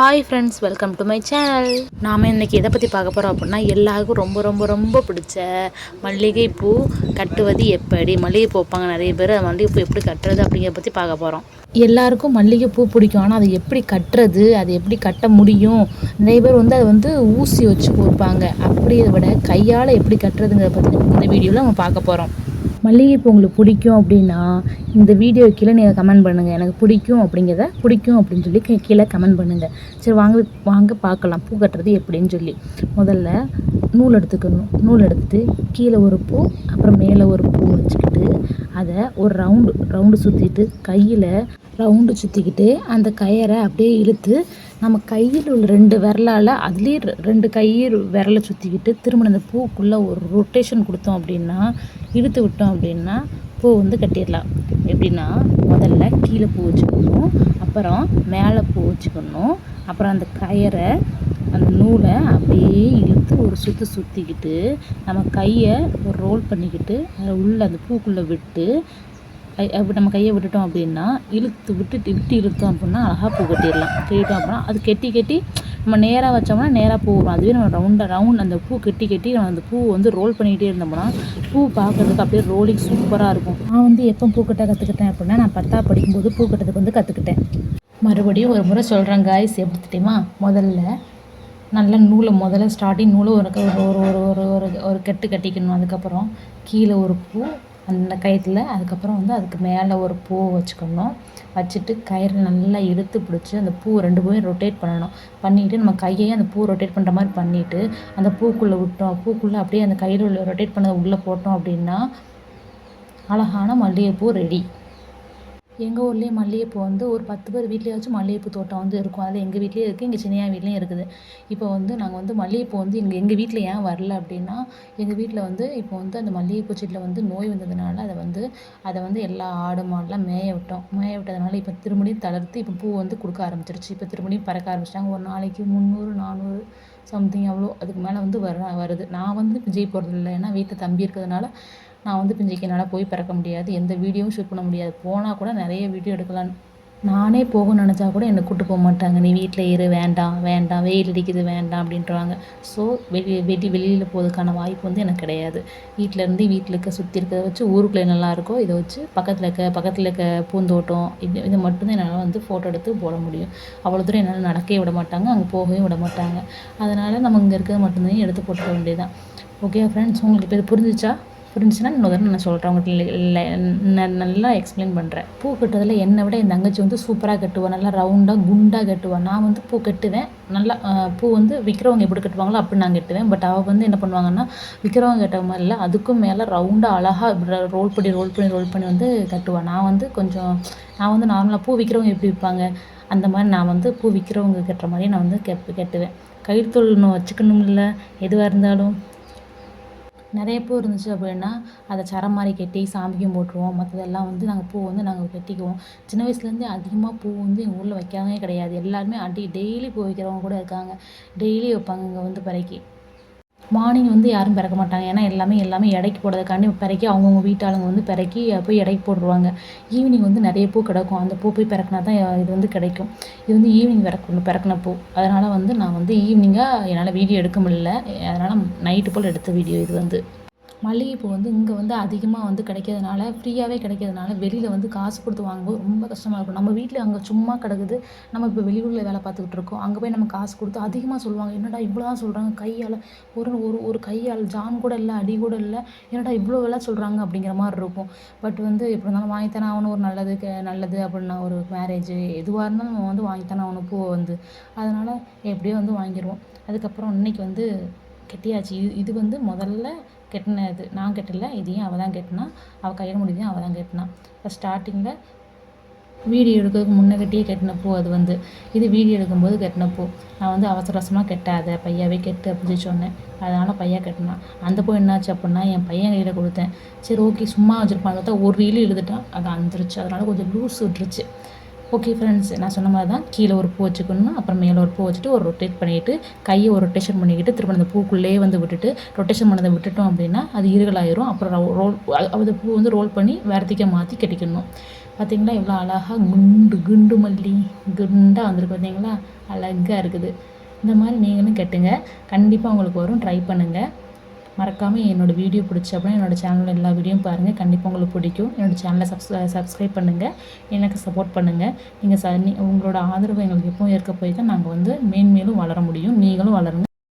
Hi friends welcome to my channel நாம் இன்றைக்கி எதை பற்றி பார்க்க போகிறோம் அப்படின்னா எல்லாருக்கும் ரொம்ப ரொம்ப ரொம்ப பிடிச்ச மல்லிகைப்பூ கட்டுவது எப்படி? மல்லிகைப்பூ வைப்பாங்க நிறைய பேர். அந்த மல்லிகைப்பூ எப்படி கட்டுறது அப்படிங்கிறத பற்றி பார்க்க போகிறோம் எல்லாருக்கும் மல்லிகைப்பூ பிடிக்கும். ஆனால் அதை எப்படி கட்டுறது? அதை எப்படி கட்ட முடியும்? நிறைய பேர் வந்து அதை வந்து ஊசி வச்சு கொடுப்பாங்க அப்படியை விட கையால் எப்படி கட்டுறதுங்கிறத பற்றி இந்த வீடியோவில் நம்ம பார்க்க போகிறோம் மல்லிகைப்பூ உங்களுக்கு பிடிக்கும் அப்படின்னா இந்த வீடியோ கீழே நீங்கள் கமெண்ட் பண்ணுங்கள் எனக்கு பிடிக்கும் அப்படிங்கிறத பிடிக்கும் அப்படின்னு சொல்லி கீழே கமெண்ட் பண்ணுங்கள் சரி வாங்க வாங்க பார்க்கலாம். பூ கட்டுறது எப்படின்னு சொல்லி. முதல்ல நூல் எடுத்துக்கணும். நூல் எடுத்துட்டு கீழே ஒரு பூ அப்புறம் மேலே ஒரு பூ வச்சுக்கிட்டு அதை ஒரு ரவுண்டு ரவுண்டு சுற்றிட்டு கையில் ரவுண்டு சுற்றிக்கிட்டு அந்த கயரை அப்படியே இழுத்து நம்ம கையில் உள்ள ரெண்டு விரலால் அதுலேயே ரெ- ரெண்டு கையை விரலை சுற்றிக்கிட்டு திரும்ப அந்த பூக்குள்ளே ஒரு ரொட்டேஷன் கொடுத்தோம் அப்படின்னா இழுத்து விட்டோம் அப்படின்னா பூ வந்து கட்டிடலாம். எப்படின்னா முதல்ல கீழே பூ வச்சுக்கணும் அப்புறம் மேலே பூ வச்சுக்கணும் அப்புறம் அந்த கயரை அந்த நூலை அப்படியே இழுத்து ஒரு சுற்று சுற்றிக்கிட்டு நம்ம கையை ஒரு ரோல் பண்ணிக்கிட்டு அதை உள்ள அந்த பூக்குள்ளே விட்டு கை- நம்ம கையை விட்டுட்டோம் அப்படின்னா இழுத்து விட்டுட்டு விட்டு இழுத்தோம் அப்படின்னா அழகாக பூ கட்டிடலாம். கட்டிட்டோம் அப்படின்னா அது கெட்டி கெட்டி நம்ம நேராக வச்சோம்னா நேராக பூ வரும். அதுவே நம்ம ரவுண்டாக ரவுண்ட் அந்த பூ கெட்டி கெட்டி நம்ம அந்த பூ வந்து ரோல் பண்ணிக்கிட்டே இருந்தோம்னா பூ பார்க்கறதுக்கு அப்படியே ரோலிங் சூப்பராக இருக்கும். நான் வந்து எப்போ பூ கட்ட கற்றுக்கிட்டேன் அப்படின்னா நான் பத்தா படிக்கும்போது பூ கட்டுறதுக்கு வந்து கற்றுக்கிட்டேன் மறுபடியும் ஒரு முறை சொல்கிறேன் காய்ஸ் எப்படி தெரியுமா? முதல்ல நல்ல நூலை முதல்ல ஸ்டார்டிங் நூலை ஒரு ஒரு ஒரு ஒரு ஒரு ஒரு கெட்டு கட்டிக்கணும். அதுக்கப்புறம் கீழே ஒரு பூ அந்த கயிற்றுல அதுக்கப்புறம் வந்து அதுக்கு மேலே ஒரு பூ வச்சுக்கணும். வச்சுட்டு கயிறு நல்லா இழுத்து பிடிச்சி அந்த பூ ரெண்டு பூவையும் ரொட்டேட் பண்ணணும். பண்ணிவிட்டு நம்ம கையையும் அந்த பூ ரொட்டேட் பண்ணுற மாதிரி பண்ணிவிட்டு அந்த பூக்குள்ளே விட்டோம். பூக்குள்ளே அப்படியே அந்த கையில் உள்ள ரொட்டேட் பண்ணதை உள்ளே போட்டோம் அப்படின்னா அழகான மல்லிகைப்பூ ரெடி எங்கள் ஊர்லேயே மல்லிகைப்பூ வந்து ஒரு பத்து பேர் வீட்லேயாச்சும் மல்லிகைப்பூ தோட்டம் வந்து இருக்கும். அதில் எங்கள் வீட்லேயும் இருக்குது எங்கள் சின்னையா வீட்லேயும் இருக்குது. இப்போ வந்து நாங்கள் வந்து மல்லிகைப்பூ வந்து எங்கள் எங்கள் வீட்டில் ஏன் வரல அப்படின்னா எங்கள் வீட்டில் வந்து இப்போ வந்து அந்த மல்லிகைப்பூ செடியில் வந்து நோய் வந்ததுனால அதை வந்து அதை வந்து எல்லா ஆடு மாடெலாம் மேய விட்டோம். மேய விட்டதுனால இப்போ திருமணியும் தளர்த்து இப்போ பூ வந்து கொடுக்க ஆரம்பிச்சிருச்சு. இப்போ திருமணியும் பறக்க ஆரம்பிச்சிட்டாங்க. ஒரு நாளைக்கு முந்நூறு நானூறு சம்திங் அவ்வளோ அதுக்கு மேலே வந்து வர வருது. நான் வந்து விஜய் போகிறது இல்லை ஏன்னா வீட்டில் தம்பி இருக்கிறதுனால நான் வந்து பிஞ்சிக்கு என்னால் போய் பிறக்க முடியாது எந்த வீடியோவும் ஷூட் பண்ண முடியாது. போனால் கூட நிறைய வீடியோ எடுக்கலாம். நானே போகணும்னு நினச்சா கூட என்னை கூட்டு போக மாட்டாங்க. நீ வீட்டில் இரு வேண்டாம் வேண்டாம் வெயில் அடிக்குது வேண்டாம் அப்படின்றாங்க. ஸோ வெளி வெளி வெளியில் போகிறதுக்கான வாய்ப்பு வந்து எனக்கு கிடையாது. வீட்டில் இருந்து வீட்டில் இருக்க சுற்றி இருக்கிறத வச்சு ஊருக்குள்ளே நல்லா இருக்கோ இதை வச்சு பக்கத்தில் இருக்க பக்கத்தில் இருக்க பூந்தோட்டம் இது இது மட்டும்தான் என்னால் வந்து ஃபோட்டோ எடுத்து போட முடியும். அவ்வளோ தூரம் என்னால் நடக்கவே விட மாட்டாங்க அங்கே போகவே விட மாட்டாங்க. அதனால் நம்ம இங்கே இருக்கிறது மட்டும்தான் எடுத்து போட்டுக்க வேண்டியதுதான். ஓகே ஃப்ரெண்ட்ஸ் உங்களுக்கு இப்போ இது புரிஞ்சிச்சா? புரிஞ்சுன்னா இன்னொரு நான் சொல்கிறேன் உங்களுக்கு நல்லா எக்ஸ்பிளைன் பண்ணுறேன் பூ கட்டுறதுல என்னை விட என் தங்கச்சி வந்து சூப்பராக கட்டுவாள் நல்லா ரவுண்டாக குண்டாக கட்டுவாள் நான் வந்து பூ கட்டுவேன். நல்லா பூ வந்து விற்கிறவங்க எப்படி கட்டுவாங்களோ அப்படி நான் கட்டுவேன். பட் அவள் வந்து என்ன பண்ணுவாங்கன்னா விற்கிறவங்க கட்ட மாதிரி இல்லை அதுக்கும் மேலே ரவுண்டாக அழகாக ரோல் பண்ணி ரோல் பண்ணி ரோல் பண்ணி வந்து கட்டுவாள் நான் வந்து கொஞ்சம் நான் வந்து நார்மலாக பூ விற்கிறவங்க எப்படி விற்பாங்க? அந்த மாதிரி நான் வந்து பூ விற்கிறவங்க கட்டுற மாதிரி நான் வந்து கெப் கட்டுவேன். கயிறு இல்லை எதுவாக இருந்தாலும். நிறைய பூ இருந்துச்சு அப்படின்னா அதை சரம் மாதிரி கட்டி சாமிக்கும் போட்டுருவோம். மற்றதெல்லாம் வந்து நாங்கள் பூ வந்து நாங்கள் கட்டிக்குவோம். சின்ன வயசுலேருந்தே அதிகமாக பூ வந்து எங்கள் ஊரில் வைக்காதவே கிடையாது. எல்லாருமே அடி டெய்லி பூ வைக்கிறவங்க கூட இருக்காங்க. டெய்லி வைப்பாங்க இங்கே வந்து பறைக்கு மார்னிங் வந்து யாரும் பிறக்க மாட்டாங்க. ஏன்னா எல்லாமே எல்லாமே எடைக்கு போடுறதுக்காண்டி பிறக்கி அவங்கவுங்க வீட்டாளுங்க வந்து பிறக்கி போய் எடைக்கு போட்டுருவாங்க. ஈவினிங் வந்து நிறைய பூ கிடக்கும். அந்த பூ போய் பிறக்கினா தான் இது வந்து கிடைக்கும். இது வந்து ஈவினிங் பிறக்கணும் பிறக்கின பூ. அதனால் வந்து நான் வந்து ஈவினிங்காக என்னால் வீடியோ எடுக்க முடியல. அதனால் நைட்டு போல் எடுத்த வீடியோ இது வந்து. மல்லிகைப்பூ வந்து இங்கே வந்து அதிகமாக வந்து கிடைக்கிறதுனால ஃப்ரீயாகவே கிடைக்கிறதுனால வெளியில் வந்து காசு கொடுத்து வாங்கும்போது ரொம்ப கஷ்டமாக இருக்கும். நம்ம வீட்டில் அங்கே சும்மா கிடக்குது. நம்ம இப்போ வெளியூரில் வேலை பார்த்துக்கிட்டு இருக்கோம். அங்கே போய் நம்ம காசு கொடுத்து அதிகமாக சொல்லுவாங்க. என்னடா இவ்வளோ தான் சொல்கிறாங்க கையால் ஒரு ஒரு ஒரு கையால் ஜான் கூட இல்லை அடி கூட இல்லை. என்னடா இவ்வளோ வேலை சொல்கிறாங்க அப்படிங்கிற மாதிரி இருக்கும். பட் வந்து எப்படி இருந்தாலும் வாங்கித்தானே ஆகணும். ஒரு நல்லது நல்லது அப்படின்னா ஒரு மேரேஜ் எதுவாக இருந்தாலும் நம்ம வந்து வாங்கித்தானே ஆகணும் பூவை வந்து. அதனால் எப்படியோ வந்து வாங்கிடுவோம் அதுக்கப்புறம் இன்னைக்கு வந்து கெட்டியாச்சு. இது இது வந்து முதல்ல கெட்டினது நான் கெட்டல இதையும் அவள் தான் கெட்டினா அவள் கையில் முடிஞ்சதையும் அவள் தான் கெட்டினா. இப்போ ஸ்டார்டிங்கில் வீடியோ எடுக்கிறதுக்கு முன்னகட்டியே கட்டியே கட்டின பூ அது வந்து. இது வீடியோ எடுக்கும்போது கட்டின பூ. நான் வந்து அவசர அவசரமாக கெட்டாத பையாவே கெட்டு அப்படின்னு சொன்னேன். அதனால் பையா கட்டினான் அந்த பூ என்னாச்சு அப்படின்னா என் பையன் கையில் கொடுத்தேன். சரி ஓகே சும்மா வச்சுருப்பான் பார்த்தா ஒரு ரீல் எழுதிட்டான். அது அந்துருச்சு. அதனால் கொஞ்சம் லூஸ் விட்டுருச்சு. ஓகே ஃப்ரெண்ட்ஸ் நான் சொன்ன மாதிரி தான். கீழே ஒரு பூ வச்சுக்கணும். அப்புறம் மேலே ஒரு பூ வச்சுட்டு ஒரு ரொட்டேட் பண்ணிவிட்டு கையை ஒரு ரொட்டேஷன் பண்ணிக்கிட்டு திரும்ப அந்த பூக்குள்ளேயே வந்து விட்டுட்டு ரொட்டேஷன் பண்ணதை விட்டுட்டோம் அப்படின்னா அது இருகலாயிரும். அப்புறம் ரோல் அது பூ வந்து ரோல் பண்ணி வேறத்துக்கே மாற்றி கட்டிக்கணும். பார்த்தீங்களா எவ்வளோ அழகாக குண்டு குண்டு மல்லி குண்டாக வந்திருக்கு பார்த்தீங்களா அழகாக இருக்குது. இந்த மாதிரி நீங்களும் கட்டுங்க. கண்டிப்பாக உங்களுக்கு வரும். ட்ரை பண்ணுங்கள் மறக்காமல் என்னோடய வீடியோ பிடிச்ச அப்படின்னா என்னோடய சேனலில் எல்லா வீடியோவும் பாருங்கள் கண்டிப்பாக உங்களுக்கு பிடிக்கும். என்னோடய சேனலை சப்ஸ் சப்ஸ்கிரைப் பண்ணுங்கள் எனக்கு சப்போர்ட் பண்ணுங்கள் நீங்கள் ச நீ உங்களோட ஆதரவு எங்களுக்கு எப்பவும் இருக்க போய் தான் நாங்கள் வந்து மேன்மேலும் வளர முடியும். நீங்களும் வளருங்க.